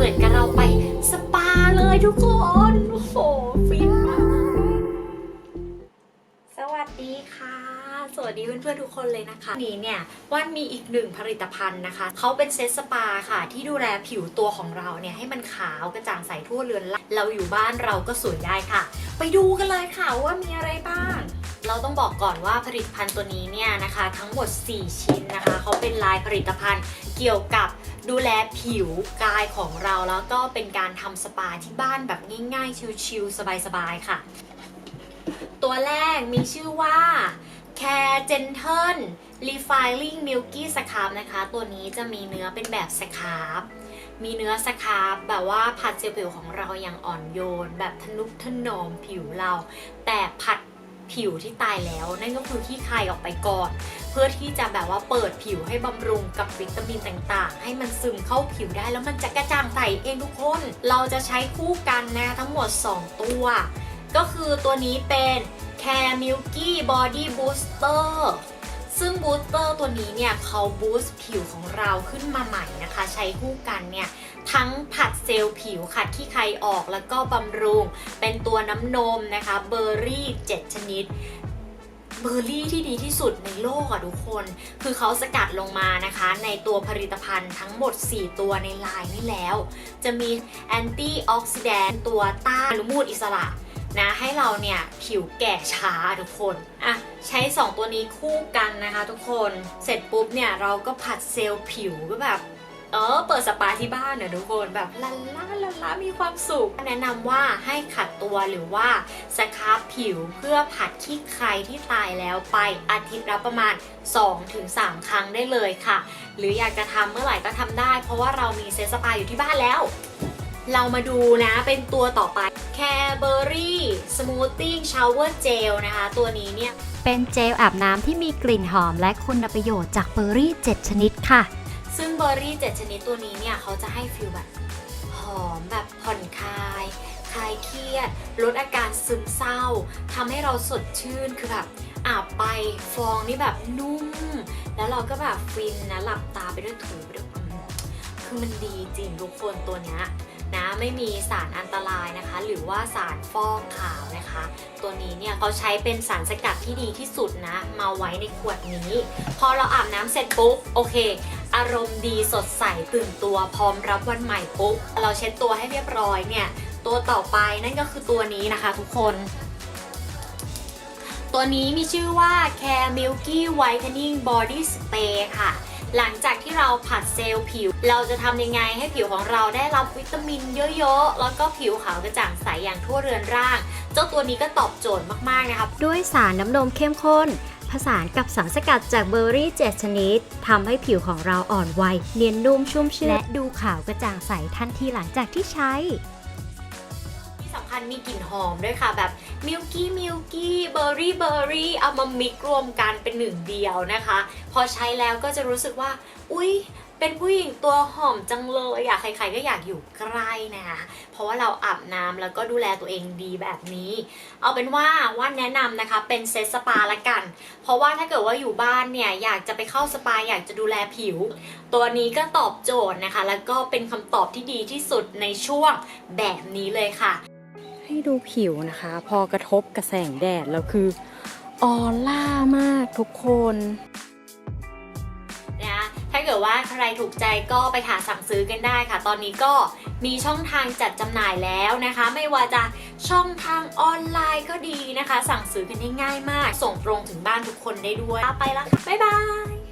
เหมือนกับเราไปสปาเลยทุกคน โอ้โห ฟินมากสวัสดีค่ะ สวัสดีเพื่อนๆทุกคนเลยนะคะ นี้เนี่ยว่านมีอีกหนึ่งผลิตภัณฑ์นะคะ เขาเป็นเซตสปาค่ะ ที่ดูแลผิวตัวของเราเนี่ย ให้มันขาวกระจ่างใสทั่วเรือนร่าเราอยู่บ้านเราก็สวยได้ค่ะ ไปดูกันเลยค่ะว่ามีอะไรบ้าง เราต้องบอกก่อนว่าผลิตภัณฑ์ตัวนี้เนี่ยนะคะ ทั้งหมด 4 ชิ้นนะคะเขาเป็นลายผลิตภัณฑ์เกี่ยวกับดูแลผิวกายของเราแล้วก็เป็นการทำสปาที่บ้านแบบง่ายๆ ชิลๆ สบายๆ ค่ะ ตัวแรกมีชื่อว่า Care Gentle Refiling Milky Scrub นะคะ ตัวนี้จะมีเนื้อเป็นแบบสครับมีเนื้อสครับแบบว่าผัดเซลล์ผิวของเราอย่างอ่อนโยน แบบทนุถนอมผิวเรา แต่ ผิวที่ตายแล้ว นั่นก็คือที่คายออกไปก่อน เพื่อที่จะแบบว่าเปิดผิวให้บำรุงกับวิตามินต่างๆ ให้มันซึมเข้าผิวได้แล้วมันจะกระจ่างใสเองทุกคน เราจะใช้คู่กันนะทั้งหมด 2 ตัว ก็คือตัวนี้เป็น Care Milky Body Booster ซึ่งบูสเตอร์ตัวนี้เนี่ยเขาบูสต์ผิวของเราขึ้นมาใหม่นะคะ ใช้คู่กันเนี่ยทั้งผัดเซลล์ผิวขัดที่ใครออกแล้วก็บำรุง เป็นตัวน้ำนมนะคะเบอร์รี่ 7 ชนิดเบอร์รี่ที่ดีที่สุดในโลกอะทุกคน คือเขาสกัดลงมานะคะ ในตัวผลิตภัณฑ์ทั้งหมด 4 ตัวในลายนี่แล้ว จะมีแอนตี้ออกซิแดนต์ตัวต้านอนุมูลอิสระ นะให้เราเนี่ยผิวแก่ช้าทุกคนอะใช้ 2 ตัวนี้คู่กันนะคะทุกคนเสร็จปุ๊บเนี่ยเราก็ผัดเซลล์ผิวก็แบบเออเปิดสปาที่บ้านเนี่ยทุกคนแบบลันล่าลันล่ามีความสุข แนะนำว่าให้ขัดตัวหรือว่าสครับผิวเพื่อผัดขี้ใครที่ตายแล้วไปอาทิตย์ละประมาณ 2-3 ครั้งได้เลยค่ะ หรืออยากจะทำเมื่อไหร่ก็ทำได้ เพราะว่าเรามีเซตสปาอยู่ที่บ้านแล้ว เรามาดูนะเป็นตัวต่อไป Careberry Smoothing Shower Gel นะคะ ตัวนี้เนี่ย เป็นเจลอาบน้ำที่มีกลิ่นหอมและคุณประโยชน์จากเบอร์รี่ 7 ชนิดค่ะ ซึ่งเบอร์รี่ 7 ชนิดตัวนี้เนี่ย เขาจะให้ฟิลแบบหอมแบบผ่อนคลาย คลายเครียด ลดอาการซึมเศร้าทำให้เราสดชื่นคือแบบอาบไปฟองนี่แบบนุ่ม แล้วเราก็แบบฟินนะหลับตาไปด้วยถูไปด้วยอืมคือมันดีจริงทุกคนตัวเนี้ย นะไม่มีสารอันตรายนะคะ หรือว่าสารฟอกขาวนะคะ ตัวนี้เนี่ยเขาใช้เป็นสารสกัดที่ดีที่สุดนะ มาไว้ในขวดนี้ พอเราอาบน้ำเสร็จปุ๊บโอเค อารมณ์ดีสดใสตื่นตัวพร้อมรับวันใหม่ปุ๊บเราเช็ดตัวให้เรียบร้อยเนี่ยตัวต่อไปนั่นก็คือตัวนี้นะคะ ทุกคนตัวนี้มีชื่อว่า Care Milky Whitening Body Spray ค่ะ หลังจากที่เราผัดเซลล์ผิว เราจะทำยังไงให้ผิวของเราได้รับวิตามินเยอะๆ แล้วก็ผิวขาวกระจ่างใสอย่างทั่วเรือนร่าง เจ้าตัวนี้ก็ตอบโจทย์มากๆนะคะด้วยสารน้ำนมเข้มข้นผสานกับสารสกัดจากเบอร์รี่ 7 ชนิดทำให้ผิวของเราอ่อนวัยเนียนนุ่มชุ่มชื่นและดูขาวกระจ่างใสทันทีหลังจากที่ใช้ ที่สำคัญมีกลิ่นหอมด้วยค่ะ แบบมิลกี้มิลกี้เบอร์รี่เบอร์รี่เอามามิกรวมกันเป็นหนึ่งเดียวนะคะ พอใช้แล้วก็จะรู้สึกว่า อุ๊ย เป็นผู้หญิงตัวหอมจังเลยอยากใครๆก็อยากอยู่ใกล้นะคะ เพราะว่าเราอาบน้ำแล้วก็ดูแลตัวเองดีแบบนี้ เอาเป็นว่าว่านแนะนำนะคะเป็นเซตสปาละกัน เพราะว่าถ้าเกิดว่าอยู่บ้านเนี่ยอยากจะไปเข้าสปาอยากจะดูแลผิวตัวนี้ก็ตอบโจทย์นะคะ แล้วก็เป็นคำตอบที่ดีที่สุดในช่วงแบบนี้เลยค่ะ ดูผิวนะคะ พอกระทบกับแสงแดดแล้วคือออร่ามากทุกคนนะถ้าเกิดว่าใครถูกใจก็ไปหาสั่งซื้อกันได้ค่ะ ตอนนี้ก็มีช่องทางจัดจำหน่ายแล้วนะคะ ไม่ว่าจะช่องทางออนไลน์ก็ดีนะคะ สั่งซื้อกันได้ง่ายมาก ส่งตรงถึงบ้านทุกคนได้ด้วย ไปแล้วค่ะ บ๊ายบาย